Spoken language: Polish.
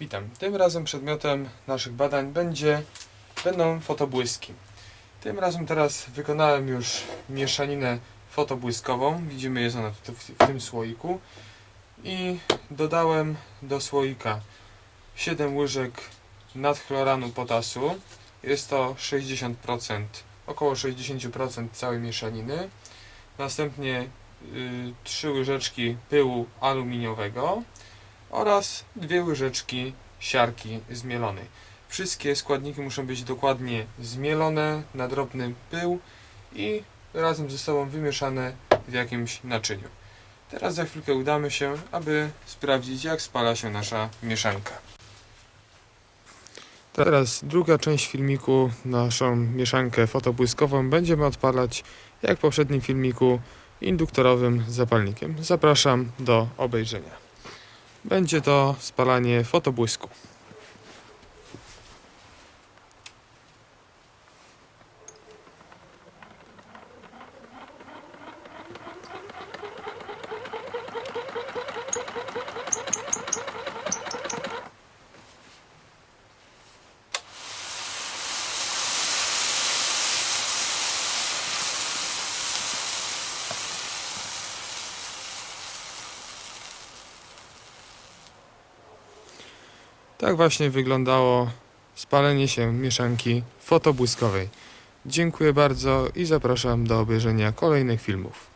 Witam. Tym razem przedmiotem naszych badań będzie, będą fotobłyski. Tym razem teraz wykonałem już mieszaninę fotobłyskową. Widzimy jest ona w, tym słoiku. I dodałem do słoika 7 łyżek nadchloranu potasu. Jest to 60%, około 60% całej mieszaniny. Następnie y, 3 łyżeczki pyłu aluminiowego oraz dwie łyżeczki siarki zmielonej. Wszystkie składniki muszą być dokładnie zmielone na drobny pył i razem ze sobą wymieszane w jakimś naczyniu. Teraz za chwilkę udamy się, aby sprawdzić jak spala się nasza mieszanka. Teraz druga część filmiku, naszą mieszankę fotobłyskową będziemy odpalać jak w poprzednim filmiku induktorowym zapalnikiem. Zapraszam do obejrzenia. Będzie to spalanie fotobłysku. Tak właśnie wyglądało spalenie się mieszanki fotobłyskowej. Dziękuję bardzo i zapraszam do obejrzenia kolejnych filmów.